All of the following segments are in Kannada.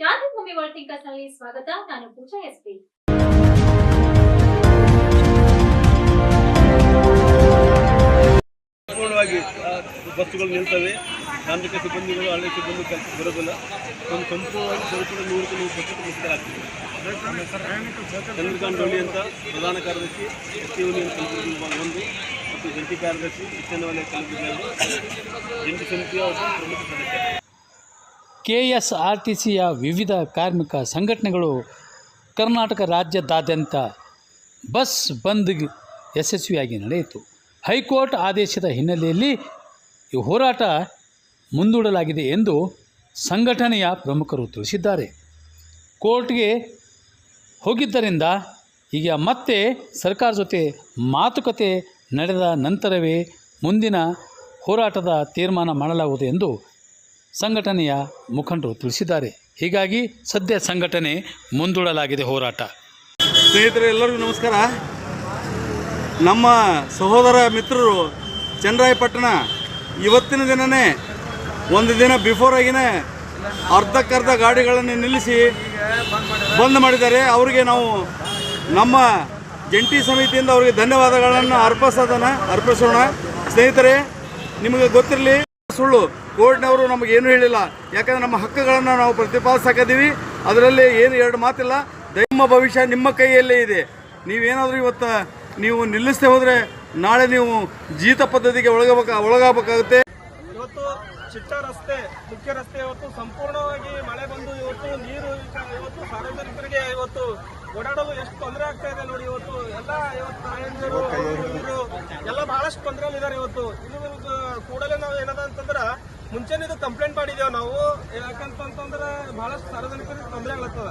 ಕ್ರಾಂತಿಭೂಮಿ ವರ್ಲ್ಡ್ ಥಿಂಕರ್ಸ್ನಲ್ಲಿ ಸ್ವಾಗತ. ನಾನು ಪೂಜಾ ಎಸ್ಪಿ ಸಂಪೂರ್ಣವಾಗಿ ಆ, ಬಸ್ಸುಗಳು ನಿಲ್ತವೆ. ತಾಂತ್ರಿಕ ಸಿಬ್ಬಂದಿಗಳು ಹಳ್ಳಿ ಸಿಬ್ಬಂದಿ ಕೆಲಸಕ್ಕೆ ಬರೋದಿಲ್ಲ. ಒಂದು ಸಂಪೂರ್ಣವಾಗಿ ಸಂಪೂರ್ಣ ನೂರಕ್ಕೆ ನೂರು ಪರ್ಸೆಂಟ್ ಮುಕ್ತರಾಗ್ತದೆ ಚಂದ್ರಕಾಂತ್ ಡೊಳ್ಳಿ ಅಂತ ಪ್ರಧಾನ ಕಾರ್ಯದರ್ಶಿ ಎಸ್ ಟಿ ಯೂನಿಯನ್ ಕಲಬುರಗಿ ಒಂದು ಮತ್ತು ಜಂಟಿ ಕಾರ್ಯದರ್ಶಿ ಈಶಾನ್ಯ ವಲಯ ಕಲಬುರಗಿ ಜಂಟಿ ಸಮಿತಿಯ ಪ್ರಮುಖ ಸದಸ್ಯ. ಕೆಎಸ್ಆರ್ಟಿಸಿಯ ವಿವಿಧ ಕಾರ್ಮಿಕ ಸಂಘಟನೆಗಳು ಕರ್ನಾಟಕ ರಾಜ್ಯದಾದ್ಯಂತ ಬಸ್ ಬಂದ್ ಯಶಸ್ವಿಯಾಗಿ ನಡೆಯಿತು. ಹೈಕೋರ್ಟ್ ಆದೇಶದ ಹಿನ್ನೆಲೆಯಲ್ಲಿ ಈ ಹೋರಾಟ ಮುಂದೂಡಲಾಗಿದೆ ಎಂದು ಸಂಘಟನೆಯ ಪ್ರಮುಖರು ತಿಳಿಸಿದ್ದಾರೆ. ಕೋರ್ಟ್ಗೆ ಹೋಗಿದ್ದರಿಂದ ಈಗ ಮತ್ತೆ ಸರ್ಕಾರ ಜೊತೆ ಮಾತುಕತೆ ನಡೆದ ನಂತರವೇ ಮುಂದಿನ ಹೋರಾಟದ ತೀರ್ಮಾನ ಮಾಡಲಾಗುವುದು ಎಂದು ಸಂಘಟನೆಯ ಮುಖಂಡರು ತಿಳಿಸಿದ್ದಾರೆ. ಹೀಗಾಗಿ ಸದ್ಯ ಸಂಘಟನೆ ಮುಂದೂಡಲಾಗಿದೆ ಹೋರಾಟ. ಸ್ನೇಹಿತರೆ, ಎಲ್ಲರಿಗೂ ನಮಸ್ಕಾರ. ನಮ್ಮ ಸಹೋದರ ಮಿತ್ರರು ಚನ್ನರಾಯಪಟ್ಟಣ ಇವತ್ತಿನ ದಿನವೇ ಒಂದು ದಿನ ಬಿಫೋರ್ ಆಗಿನೇ ಅರ್ಧಕ್ಕರ್ಧ ಗಾಡಿಗಳನ್ನು ನಿಲ್ಲಿಸಿ ಬಂದ್ ಮಾಡಿದ್ದಾರೆ. ಅವರಿಗೆ ನಾವು ನಮ್ಮ ಜಂಟಿ ಸಮಿತಿಯಿಂದ ಅವರಿಗೆ ಧನ್ಯವಾದಗಳನ್ನು ಅರ್ಪಿಸೋದನ್ನು ಅರ್ಪಿಸೋಣ. ಸ್ನೇಹಿತರೆ, ನಿಮಗೆ ಗೊತ್ತಿರಲಿ ಸುಳ್ಳು. ಕೋರ್ಟ್ನವರು ಏನು ಹೇಳಿಲ್ಲ. ಯಾಕಂದ್ರೆ ನಮ್ಮ ಹಕ್ಕುಗಳನ್ನು ನಾವು ಪ್ರತಿಪಾದಿಸಕದ್ದೀವಿ ಅದರಲ್ಲಿ ಏನು ಎರಡು ಮಾತಿಲ್ಲ. ನಿಮ್ಮ ಭವಿಷ್ಯ ನಿಮ್ಮ ಕೈಯಲ್ಲೇ ಇದೆ. ನೀವೇನಾದರೂ ಇವತ್ತು ನೀವು ನಿಲ್ಲಿಸದೆ ಹೋದರೆ ನಾಳೆ ನೀವು ಜೀತ ಪದ್ಧತಿಗೆ ಒಳಗಬೇಕ ಒಳಗಾಗಬೇಕಾಗುತ್ತೆ. ಇವತ್ತು ಚಿಟ್ಟ ರಸ್ತೆ, ಮುಖ್ಯ ರಸ್ತೆ ಇವತ್ತು ಸಂಪೂರ್ಣವಾಗಿ ಮಳೆ ಬಂದು ಇವತ್ತು ನೀರು, ಇವತ್ತು ಸಾರ್ವಜನಿಕರಿಗೆ ಇವತ್ತು ಓಡಾಡಲು ಎಷ್ಟು ತೊಂದರೆ ಆಗ್ತಾ ಇದೆ ನೋಡಿ ಇವತ್ತು. ಎಲ್ಲ ಇವತ್ತು ತಾಯಂದಿರು ಹುಡುಗರು ಎಲ್ಲ ಬಹಳಷ್ಟು ತೊಂದರೆಯಲ್ಲಿದ್ದಾರೆ ಇವತ್ತು. ಇನ್ನು ಇದು ಕೂಡಲೇ ನಾವು ಏನದ ಅಂತಂದ್ರೆ ಮುಂಚೆನೇ ಇದು ಕಂಪ್ಲೇಂಟ್ ಮಾಡಿದ್ದೇವೆ ನಾವು. ಯಾಕಂತಂತಂದ್ರೆ ಬಹಳಷ್ಟು ಸಾರ್ವಜನಿಕರಿಗೆ ತೊಂದರೆ ಆಗ್ಲತ್ತದ.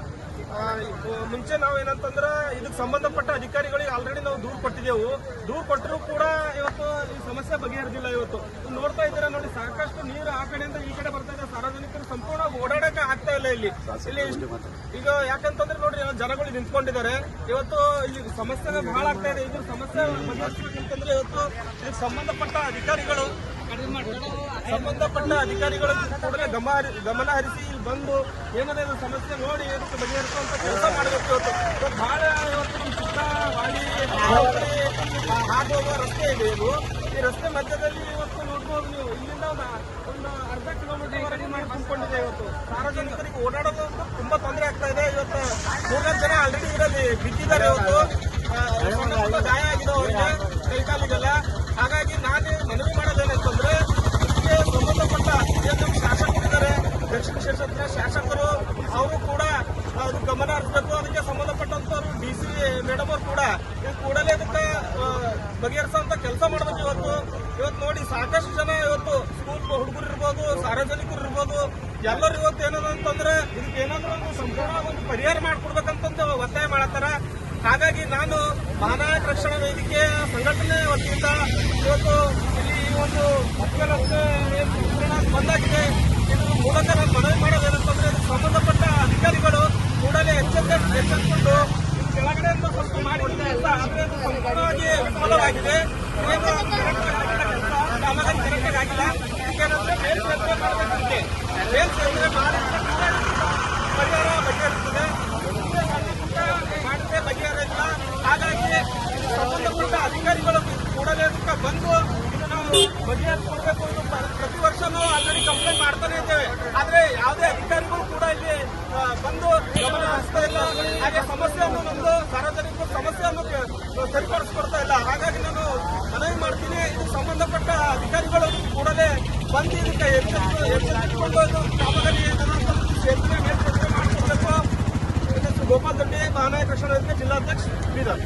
ಮುಂಚೆ ನಾವು ಏನಂತಂದ್ರೆ ಇದಕ್ಕೆ ಸಂಬಂಧಪಟ್ಟ ಅಧಿಕಾರಿಗಳಿಗೆ ಆಲ್ರೆಡಿ ನಾವು ದೂರು ಕೊಟ್ಟಿದ್ದೆವು. ದೂರು ಕೊಟ್ಟರು ಕೂಡ ಇವತ್ತು ಈ ಸಮಸ್ಯೆ ಬಗೆಹರಿದಿಲ್ಲ ಇವತ್ತು. ನೋಡ್ತಾ ಇದ್ದೀರಾ ನೋಡಿ ಸಾಕಷ್ಟು ನೀರು ಆ ಕಡೆಯಿಂದ ಈ ಕಡೆ ಬರ್ತಾ ಇದೆ. ಸಾರ್ವಜನಿಕರು ಸಂಪೂರ್ಣ ಓಡಾಡಕ್ಕೆ ಆಗ್ತಾ ಇಲ್ಲ ಇಲ್ಲಿ. ಇಲ್ಲಿ ಈಗ ಯಾಕಂತಂದ್ರೆ ಜನಗಳು ನಿಂತ್ಕೊಂಡಿದ್ದಾರೆ. ಇವತ್ತು ಇಲ್ಲಿ ಸಮಸ್ಯೆ ಬಹಳ ಆಗ್ತಾ ಇದೆ. ಇದ್ರ ಸಮಸ್ಯೆ ಬಗೆಹರಿಸಬೇಕಂತಂದ್ರೆ ಇವತ್ತು ಇದಕ್ಕೆ ಸಂಬಂಧಪಟ್ಟ ಅಧಿಕಾರಿಗಳು ಸಂಬಂಧಪಟ್ಟ ಅಧಿಕಾರಿಗಳು ಕೂಡಲೇ ಗಮನ ಹರಿ- ಗಮನ ಹರಿಸಿ ಇಲ್ಲಿ ಬಂದು ಏನಾದ್ರೆ ಸಮಸ್ಯೆ ನೋಡಿ ಇದಕ್ಕೆ ಬಗೆಹರಿಸುವಂತ ಕೆಲಸ ಮಾಡಬೇಕು ಇವತ್ತು. ಬಹಳ ಇವತ್ತು ಸುತ್ತ ಹಾದು ಹೋಗುವ ರಸ್ತೆ ಇದೆ ಇದು. ಈ ರಸ್ತೆ ಮಧ್ಯದಲ್ಲಿ ಇವತ್ತು ನೋಡ್ಬೋದು ನೀವು. ಇಲ್ಲಿಂದ ಒಂದು ಅರ್ಧ ಕಿಲೋಮೀಟರ್ ಮಾಡಿ ತುಂಬಿಕೊಂಡಿದೆ ಇವತ್ತು. ಸಾರ್ವಜನಿಕರಿಗೆ ಓಡಾಡೋದು ತುಂಬಾ ತೊಂದರೆ ಆಗ್ತಾ ಇದೆ. ಇವತ್ತು ಮೂರ್ನಾಲ್ಕು ಜನ ಆಲ್ರೆಡಿ ಇದರಲ್ಲಿ ಬಿದ್ದಿದ್ದಾರೆ ಇವತ್ತು. ಗಾಯ ಆಗಿದೆ ಅವರಿಗೆ. ಕೈಕಾಲಿಗೆಲ್ಲ ಹಾಗಾಗಿ ನಾನು ಮನವಿ ಮಾಡೋದೇನಂತಂದ್ರೆ ಇದಕ್ಕೆ ಸಂಬಂಧಪಟ್ಟ ಶಾಸಕರಿದ್ದಾರೆ. ದಕ್ಷಿಣ ಕ್ಷೇತ್ರದ ಶಾಸಕರು, ಅವರು ಕೂಡ ಅದು ಗಮನ ಹರಿಸಬೇಕು. ಅದಕ್ಕೆ ಸಂಬಂಧಪಟ್ಟಂತವ್ರು ಡಿ ಸಿ ಮೇಡಮ್ ಅವರು ಕೂಡ ಇದು ಕೂಡಲೇ ಅದಕ್ಕೆ ಬಗೆಹರಿಸುವಂತ ಕೆಲಸ ಮಾಡಬೇಕು ಇವತ್ತು. ಇವತ್ತು ನೋಡಿ ಸಾಕಷ್ಟು ಜನ ಇವತ್ತು ಸ್ಕೂಲ್ ಹುಡುಗರು ಇರ್ಬೋದು, ಸಾರ್ವಜನಿಕರು ಇರ್ಬೋದು. ಎಲ್ಲರೂ ಇವತ್ತು ಏನದ ಅಂತಂದ್ರೆ ಇದಕ್ಕೆ ಏನಾದ್ರೂ ಒಂದು ಸಂಪೂರ್ಣ ಒಂದು ಪರಿಹಾರ ಮಾಡ್ಕೊಡ್ಬೇಕಂತಂದು ಒತ್ತಾಯ ಮಾಡತ್ತಾರ. ಹಾಗಾಗಿ ನಾನು ಮಹಾನಾಯಕ ರಕ್ಷಣಾ ವೇದಿಕೆ ಸಂಘಟನೆ ವತಿಯಿಂದ ಇವತ್ತು ಇಲ್ಲಿ ಈ ಒಂದು ಮಕ್ಕಳ ಬಂದಾಗಿದೆ ಇದ್ರ ಮೂಲಕ ನಾನು ಮನವಿ ಮಾಡೋದೇನಂತಂದ್ರೆ ಇದಕ್ಕೆ ಸಂಬಂಧಪಟ್ಟ ಅಧಿಕಾರಿಗಳು ಕೂಡಲೇ ಎಚ್ಚೆತ್ತ ಎಚ್ಚೆತ್ತುಕೊಂಡು ಇದು ಕೆಳಗಡೆಯಿಂದ ಸ್ವಲ್ಪ ಮಾಡಿದ ಕೆಲಸ ಆದ್ರೆ ಇದು ಸಂಪೂರ್ಣವಾಗಿ ವಿಫಲವಾಗಿದೆ ಏನು ಕರೆಕ್ಟಾಗಿ ಆಗಿಲ್ಲ ಕೆಲಸ ಕಾಮಗಾರಿ ಕರೆಕ್ಟಾಗಿ ಆಗಿಲ್ಲ ಯಾಕೆಂದ್ರೆ ಮೇಲ್ ಸೇತುವೆ ಮಾಡಬೇಕಂತೆ ಮೇಲ್ ಸೇತುವೆ ಮಾಡಿದ್ರೆ ಕೂಡ ಇದಕ್ಕೆ ಪರಿಹಾರ ಬಗೆಹರಿಸ್ತದೆ ಮಾಡಿದ್ರೆ ಬಗೆಹರಿಲ್ಲ ಹಾಗಾಗಿ ಇದಕ್ಕೆ ಸಂಬಂಧಪಟ್ಟ ಅಧಿಕಾರಿಗಳು ಕೂಡಲೇ ಇದಕ್ಕೆ ಬಂದು ಇದು ನಾವು ಬಗೆಹರಿಸ್ಕೊಡ್ಬೇಕು ಅಂತ ಪ್ರ- ಪ್ರತಿ ವರ್ಷನೂ ಆಲ್ರೆಡಿ ಕಂಪ್ಲೇಂಟ್ ಮಾಡ್ತಾನೆ ಇದ್ದೇವೆ ಆದ್ರೆ ಯಾವುದೇ ಅಧಿಕಾರಿಗಳು ಕೂಡ ಇಲ್ಲಿ ಆ, ಬಂದು ಗಮನ ಹರಿಸ್ತಾ ಇಲ್ಲ ಹಾಗೆ ಸಮಸ್ಯೆಯನ್ನು ನಮ್ದು ಸಾರ್ವಜನಿಕರ ಸಮಸ್ಯೆಯನ್ನು ಕೆ- ಸರಿಪಡಿಸ್ಕೊಡ್ತಾ ಇಲ್ಲ ಹಾಗಾಗಿ ನಾನು ಮನವಿ ಮಾಡ್ತೀನಿ ಇದಕ್ಕೆ ಸಂಬಂಧಪಟ್ಟ ಅಧಿಕಾರಿಗಳು ಕೂಡಲೇ ಬಂದು ಇದಕ್ಕೆ ಎಚ್ಚರಿಸಿಕೊಂಡು ಕಾಮಗಾರಿ ಸೇತುವೆ ಮೇಲ್ಸೇತುವೆ ಮಾಡಿಕೊಡ್ಬೇಕು ಗೋಪಾಲ್ ದೊಡ್ಡಿ ಮಹಾನಾಯಕ ರಕ್ಷಣಾ ಜಿಲ್ಲಾಧ್ಯಕ್ಷ ಬೀದರ್.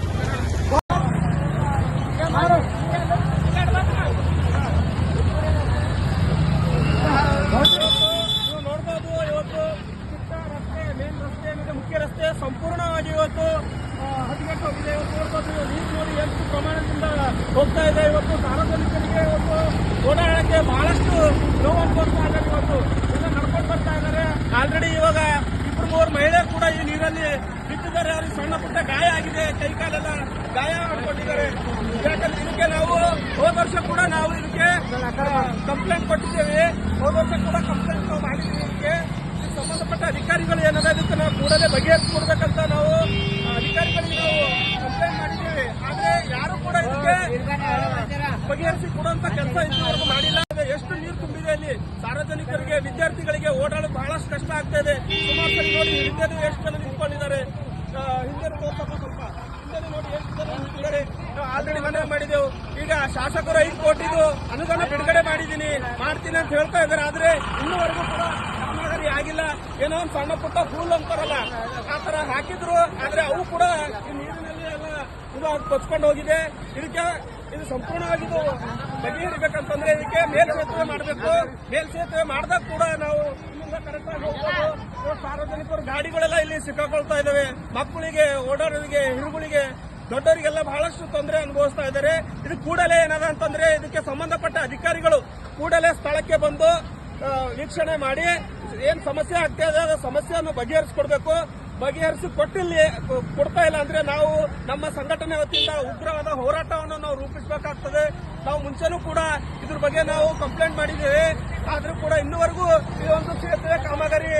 ಇದರಲ್ಲಿ ಬಿದ್ದಿದ್ದಾರೆ. ಅವ್ರಿಗೆ ಸಣ್ಣ ಪುಟ್ಟ ಗಾಯ ಆಗಿದೆ. ಕೈ ಕಾಲೆಲ್ಲ ಗಾಯ ಮಾಡಿಕೊಂಡಿದ್ದಾರೆ. ಯಾಕಂದ್ರೆ ಇದಕ್ಕೆ ನಾವು ಹೋದ ವರ್ಷ ಕೂಡ ನಾವು ಇದಕ್ಕೆ ಕಂಪ್ಲೇಂಟ್ ಕೊಟ್ಟಿದ್ದೇವೆ. ಹೋದ ವರ್ಷ ಕೂಡ ಕಂಪ್ಲೇಂಟ್ ನಾವು ಮಾಡಿದ್ದೀವಿ ಇದಕ್ಕೆ. ಸಂಬಂಧಪಟ್ಟ ಅಧಿಕಾರಿಗಳು ಏನದ ಇದಕ್ಕೆ ನಾವು ಕೂಡಲೇ ಬಗೆಹರಿಸ್ಕೊಡ್ಬೇಕಂತ ನಾವು ಅಧಿಕಾರಿಗಳಿಗೆ ನಾವು ಕಂಪ್ಲೇಂಟ್ ಮಾಡಿದ್ದೇವೆ. ಆದ್ರೆ ಯಾರು ಕೂಡ ಇದಕ್ಕೆ ಬಗೆಹರಿಸಿ ಕೊಡುವಂತ ಕೆಲಸ ಇದುವರೆಗೂ ಮಾಡಿಲ್ಲ. ಎಷ್ಟು ನೀರು ತುಂಬಿದೆ ಅಲ್ಲಿ ಸಾರ್ವಜನಿಕರಿಗೆ, ವಿದ್ಯಾರ್ಥಿಗಳಿಗೆ ಓಡಾಡ ಆಗ್ತಾ ಇದೆ ಸುಮಾರು ಸರಿ ನೋಡಿ ಹಿಂದೆ ಎಷ್ಟು ಜನ ನಿಂತ್ಕೊಂಡಿದ್ದಾರೆ. ಹಿಂದೆ ತೋರ್ಸಪ್ಪ ಸ್ವಲ್ಪ ಹಿಂದೆ ನೋಡಿ ಎಷ್ಟು ಜನ ನಿಂತಿದ್ದಾರೆ ನಾವು ಆಲ್ರೆಡಿ ಮನೆ ಮಾಡಿದೆವು ಈಗ ಶಾಸಕರು ಐದು ಕೋಟಿದು ಅನುದಾನ ಬಿಡುಗಡೆ ಮಾಡಿದ್ದೀನಿ. ಮಾಡ್ತೀನಿ ಅಂತ ಹೇಳ್ತಾ ಇದ್ದಾರೆ. ಆದ್ರೆ ಇನ್ನೂವರೆಗೂ ಕೂಡ ಕಾಮಗಾರಿ ಆಗಿಲ್ಲ. ಏನೋ ಒಂದು ಸಣ್ಣ ಪುಟ್ಟ ಹೂಲ್ ಅಂತಾರಲ್ಲ, ಆ ತರ ಹಾಕಿದ್ರು. ಆದ್ರೆ ಅವು ಕೂಡ ಈ ನೀರಿನಲ್ಲಿ ಎಲ್ಲ ಇದು ಕೊಚ್ಕೊಂಡು ಹೋಗಿದೆ. ಇದಕ್ಕೆ ಇದು ಸಂಪೂರ್ಣವಾಗಿ ಇದು ಬಗೆಹರಿಬೇಕಂತಂದ್ರೆ ಇದಕ್ಕೆ ಮೇಲ್ಸೇತುವೆ ಮಾಡಬೇಕು. ಮೇಲ್ಸೇತುವೆ ಮಾಡಿದಾಗ ಕೂಡ ನಾವು ಸಾರ್ವಜನಿಕರು ಗಾಡಿಗಳೆಲ್ಲ ಇಲ್ಲಿ ಸಿಕ್ಕಾಕೊಳ್ತಾ ಇದಾವೆ. ಮಕ್ಕಳಿಗೆ, ಓಡಾಡೋರಿಗೆ, ಹಿರುಗಳಿಗೆ, ದೊಡ್ಡವರಿಗೆಲ್ಲ ಬಹಳಷ್ಟು ತೊಂದರೆ ಅನುಭವಿಸ್ತಾ ಇದ್ದಾರೆ. ಇದು ಕೂಡಲೇ ಏನದ ಅಂತಂದ್ರೆ ಇದಕ್ಕೆ ಸಂಬಂಧಪಟ್ಟ ಅಧಿಕಾರಿಗಳು ಕೂಡಲೇ ಸ್ಥಳಕ್ಕೆ ಬಂದು ವೀಕ್ಷಣೆ ಮಾಡಿ, ಏನ್ ಸಮಸ್ಯೆ ಆಗ್ತಾ ಇದೆ ಸಮಸ್ಯೆಯನ್ನು ಬಗೆಹರಿಸಿಕೊಡ್ಬೇಕು. ಬಗೆಹರಿಸಿ ಕೊಟ್ಟಿಲ್ಲ ಕೊಡ್ತಾ ಇಲ್ಲ ಅಂದ್ರೆ ನಾವು ನಮ್ಮ ಸಂಘಟನೆ ವತಿಯಿಂದ ಉಗ್ರವಾದ ಹೋರಾಟವನ್ನು ನಾವು ರೂಪಿಸಬೇಕಾಗ್ತದೆ. ನಾವು ಮುಂಚೆನೂ ಕೂಡ ಇದ್ರ ಬಗ್ಗೆ ನಾವು ಕಂಪ್ಲೇಂಟ್ ಮಾಡಿದ್ದೇವೆ. ಆದ್ರೂ ಕೂಡ ಇನ್ನುವರೆಗೂ ಈ ಒಂದು ಸೇತುವೆ ಕಾಮಗಾರಿ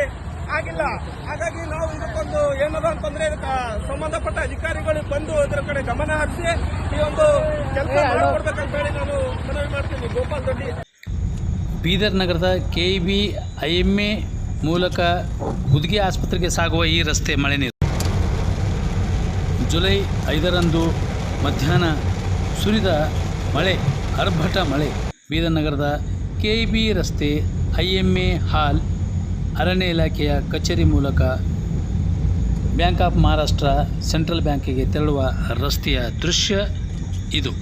ಆಗಿಲ್ಲ. ಹಾಗಾಗಿ ನಾವು ಇದಕ್ಕೊಂದು ಏನದ ಅಂತಂದ್ರೆ ಇದಕ್ಕೆ ಸಂಬಂಧಪಟ್ಟ ಅಧಿಕಾರಿಗಳು ಬಂದು ಇದರ ಕಡೆ ಗಮನ ಹರಿಸಿ ಈ ಒಂದು ಕೆಲಸ ಮಾಡಿಕೊಡ್ಬೇಕಂತ ಹೇಳಿ ನಾನು ಮನವಿ ಮಾಡ್ತೀನಿ. ಗೋಪಾಲ್ ದೊಡ್ಡಿ. ಬೀದರ್ ನಗರದ K IMA B I M A ಮೂಲಕ ಹುದುಗಿ ಆಸ್ಪತ್ರೆಗೆ ಸಾಗುವ ಈ ರಸ್ತೆ ಮಳೆ ನೀರು. ಜುಲೈ ಐದರಂದು ಮಧ್ಯಾಹ್ನ ಸುರಿದ ಮಳೆ ಅರ್ಭಟ ಮಳೆ. ಬೀದರ್ ನಗರದ ಕೆ ಬಿ ರಸ್ತೆ ಐ ಎಂ ಎ ಹಾಲ್ ಅರಣ್ಯ ಇಲಾಖೆಯ ಕಚೇರಿ ಮೂಲಕ ಬ್ಯಾಂಕ್ ಆಫ್ ಮಹಾರಾಷ್ಟ್ರ ಸೆಂಟ್ರಲ್ ಬ್ಯಾಂಕಿಗೆ ತೆರಳುವ ರಸ್ತೆಯ ದೃಶ್ಯ ಇದು.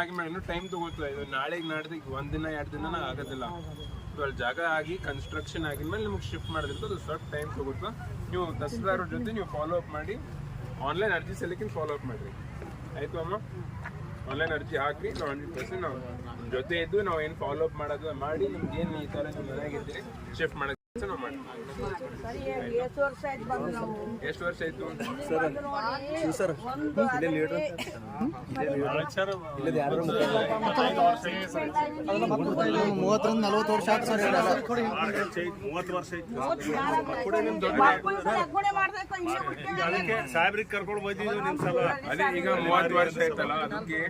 ಆಗಿ ಮಾಡಿ ಇನ್ನೂ ಟೈಮ್ ತಗೋತಲ್ಲ ಇದು. ನಾಳೆಗೆ ಈಗ ಒಂದ್ ದಿನ, ಎರಡು ದಿನ ಆಗೋದಿಲ್ಲ. ಅಲ್ಲಿ ಜಾಗ ಆಗಿ ಕನ್ಸ್ಟ್ರಕ್ಷನ್ ಆಗಿದ್ಮೇಲೆ ನಿಮ್ಗೆ ಶಿಫ್ಟ್ ಮಾಡೋದ್ರಿಂದ ಅದು ಸ್ವಲ್ಪ ಟೈಮ್ ತಗೋತಾ ನೀವು ದಸರಾರ ಜೊತೆ ನೀವು ಫಾಲೋ ಅಪ್ ಮಾಡಿ. ಆನ್ಲೈನ್ ಅರ್ಜಿ ಸಲ್ಲಿಕಿನ ಫಾಲೋ ಅಪ್ ಮಾಡ್ರಿ. ಆಯ್ತು ಅಮ್ಮ? ಆನ್ಲೈನ್ ಅರ್ಜಿ ಹಾಕಿ ನಾವು ಹಂಡ್ರೆಡ್ ಪರ್ಸೆಂಟ್ ನಾವು ಜೊತೆ ಇದ್ದು ನಾವು ಏನು ಫಾಲೋ ಅಪ್ ಮಾಡೋದು, ಮಾಡಿ ನಿಮ್ಗೆ ಏನು ಈ ಥರ ನಿಮ್ಮ ಮನೆಯಾಗಿದ್ದೀರಿ ಶಿಫ್ಟ್ ಮಾಡೋ ಮಾಡಿ ಎಷ್ಟು ವರ್ಷ ಆಯ್ತು? ಬಂದು ನಾವು ಎಷ್ಟು ವರ್ಷ ಆಯ್ತು ಮೂವತ್ತರಿಂದ ನಲ್ವತ್ತು ವರ್ಷ ಆಯ್ತು ಸರ್ ಮೂವತ್ತು ವರ್ಷ ಆಯ್ತು ಇಲ್ಲೇ ಸಾಹೇಬ್ರಿಗೆ ಕರ್ಕೊಂಡು ಬಂದಿದ್ದು ನಿಮ್ಮ ಸಲ ಅದೇ ಈಗ ಮೂವತ್ತು ವರ್ಷ ಆಯ್ತಲ್ಲ ಅದಕ್ಕೆ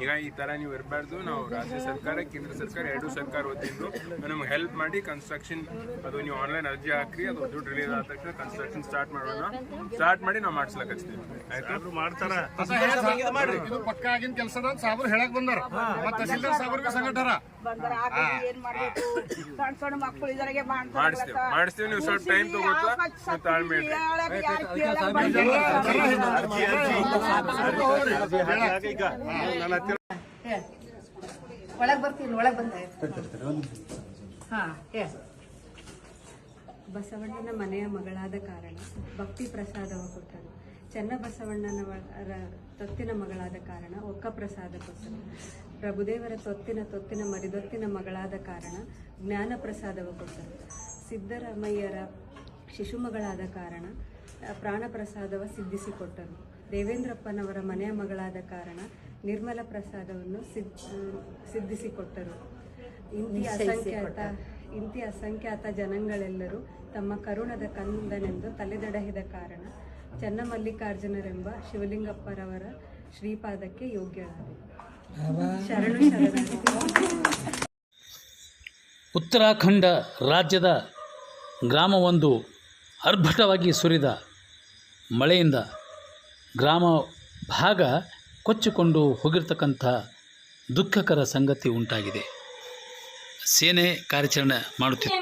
ಈಗ ಈ ತರ ನೀವು ಇರಬಾರ್ದು. ನಾವು ರಾಜ್ಯ ಸರ್ಕಾರ ಕೇಂದ್ರ ಸರ್ಕಾರ ಎರಡು ಸರ್ಕಾರ ವತಿಯಿಂದ ನಮ್ಗೆ ಹೆಲ್ಪ್ ಮಾಡಿ ಕನ್ಸ್ಟ್ರಕ್ಷನ್ ಅದು ನೀವು ಆನ್ಲೈನ್ ಅರ್ಜಿ ಹಾಕ್ರಿ ಅದು ದುಡ್ಡು ರಿಲೀಸ್ ಆದ ತಕ್ಷಣ ಕನ್ಸ್ಟ್ರಕ್ಷನ್ ಸ್ಟಾರ್ಟ್ ಮಾಡೋಣ. ಸ್ಟಾರ್ಟ್ ಮಾಡಿ ನಾವು ಮಾಡ್ಸ್ಲಕ್ ಹಚ್ತೀವಿ. ಆಯ್ತು? ಮಾಡ್ತಾರ. ಇದು ಪಕ್ಕ ಆಗಿನ ಕೆಲಸ ಸಾಬ್ರು ಹೇಳಕ್ ಬಂದಾರ. ಮತ್ತೆ ತಹಸೀಲ್ದಾರ್ ಸಾಬ್ರಿಗೆ ಸಂಘಟರ ಬಂದರ ಏನ್ ಮಾಡ್ಬೇಕು ಸಣ್ಣ ಸಣ್ಣ ಮಕ್ಕಳು ಇದರಿಗೆ ಮಾಡಿಸ್ತೀವಿ ನೀವು ಸ್ವಲ್ಪ ಟೈಮ್ ತಗೋತಾ ಒಳಗ್ ಬರ್ತೀನಿ ಒಳಗ್ ಬಂದ ಹಾ ಹೇ ಬಸವಣ್ಣನ ಮನೆಯ ಮಗಳಾದ ಕಾರಣ ಭಕ್ತಿ ಪ್ರಸಾದವ ಕೊಟ್ಟರು ಚನ್ನಬಸವಣ್ಣನ ರ- ತೊತ್ತಿನ ಮಗಳಾದ ಕಾರಣ ಒಕ್ಕ ಪ್ರಸಾದ ಕೊಟ್ಟರು ಪ್ರಭುದೇವರ ತೊತ್ತಿನ ತೊತ್ತಿನ ಮರಿದೊತ್ತಿನ ಮಗಳಾದ ಕಾರಣ ಜ್ಞಾನ ಪ್ರಸಾದವ ಕೊಟ್ಟರು ಸಿದ್ದರಾಮಯ್ಯರ ಶಿಶುಮಗಳಾದ ಕಾರಣ ಪ್ರಾಣ ಪ್ರಸಾದವ ಸಿದ್ಧಿಸಿಕೊಟ್ಟರು ದೇವೇಂದ್ರಪ್ಪನವರ ಮನೆಯ ಮಗಳಾದ ಕಾರಣ ನಿರ್ಮಲ ಪ್ರಸಾದವನ್ನು ಸಿದ್, ಸಿದ್ಧಿಸಿಕೊಟ್ಟರು. ಇಂತಿ ಅಸಂಖ್ಯಾತ ಇಂತಿ ಅಸಂಖ್ಯಾತ ಜನಗಳೆಲ್ಲರೂ ತಮ್ಮ ಕರುಣದ ಕಂದನೆಂದು ತಲೆದಡಹಿದ ಕಾರಣ ಚನ್ನಮಲ್ಲಿಕಾರ್ಜುನರೆಂಬ ಶಿವಲಿಂಗಪ್ಪರವರ ಶ್ರೀಪಾದಕ್ಕೆ ಯೋಗ್ಯ ಶರಣು. ಉತ್ತರಾಖಂಡ ರಾಜ್ಯದ ಗ್ರಾಮವೊಂದು ಅರ್ಭಟವಾಗಿ ಸುರಿದ ಮಳೆಯಿಂದ ಗ್ರಾಮ ಭಾಗ ಕೊಚ್ಚಿಕೊಂಡು ಹೋಗಿರ್ತಕ್ಕಂಥ ದುಃಖಕರ ಸಂಗತಿ ಉಂಟಾಗಿದೆ. ಸೇನೆ ಕಾರ್ಯಾಚರಣೆ ಮಾಡುತ್ತಿದೆ.